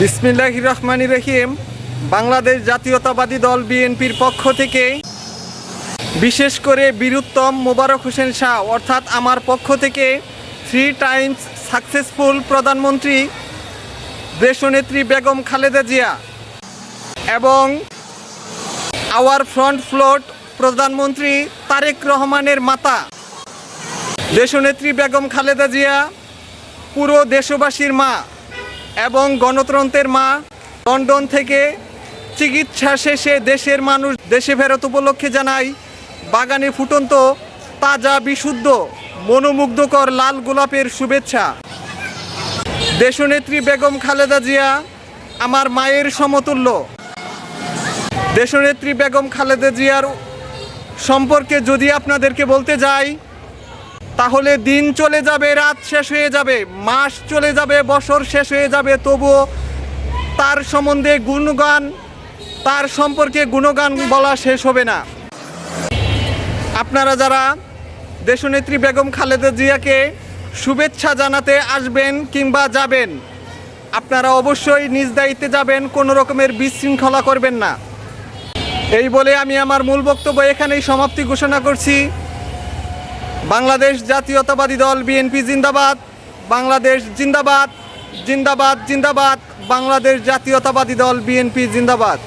বিসমিল্লাহ রহমান রহিম। বাংলাদেশ জাতীয়তাবাদী দল বিএনপির পক্ষ থেকে বিশেষ করে বীরুত্তম মোবারক হোসেন শাহ, অর্থাৎ আমার পক্ষ থেকে থ্রি টাইমস সাকসেসফুল প্রধানমন্ত্রী দেশনেত্রী বেগম খালেদা জিয়া এবং আওয়ার ফ্রন্ট ফ্লোট প্রধানমন্ত্রী তারেক রহমানের মাতা দেশনেত্রী বেগম খালেদা জিয়া, পুরো দেশবাসীর মা। এবং গণতন্ত্রের মা লন্ডন থেকে চিকিৎসা শেষে দেশের মানুষ দেশে ফেরত উপলক্ষে জানাই, বাগানে ফুটন্ত তাজা বিশুদ্ধ মনোমুগ্ধকর লাল গোলাপের শুভেচ্ছা। দেশনেত্রী বেগম খালেদা জিয়া আমার মায়ের সমতুল্য। দেশনেত্রী বেগম খালেদা জিয়ার সম্পর্কে যদি আপনাদেরকে বলতে যাই তাহলে দিন চলে যাবে, রাত শেষ হয়ে যাবে, মাস চলে যাবে, বছর শেষ হয়ে যাবে। তবুও তার সম্বন্ধে গুণগান, তার সম্পর্কে গুণগান বলা শেষ হবে না। আপনারা যারা দেশনেত্রী বেগম খালেদা জিয়াকে শুভেচ্ছা জানাতে আসবেন কিংবা যাবেন, আপনারা অবশ্যই নিজ দায়িত্বে যাবেন, কোনো রকমের বিশৃঙ্খলা করবেন না। এই বলে আমি আমার মূল বক্তব্য এখানেই সমাপ্তি ঘোষণা করছি। বাংলাদেশ জাতীয়তাবাদী দল বিএনপি জিন্দাবাদ বাংলাদেশ জিন্দাবাদ জিন্দাবাদ জিন্দাবাদ বাংলাদেশ জাতীয়তাবাদী দল বিএনপি জিন্দাবাদ।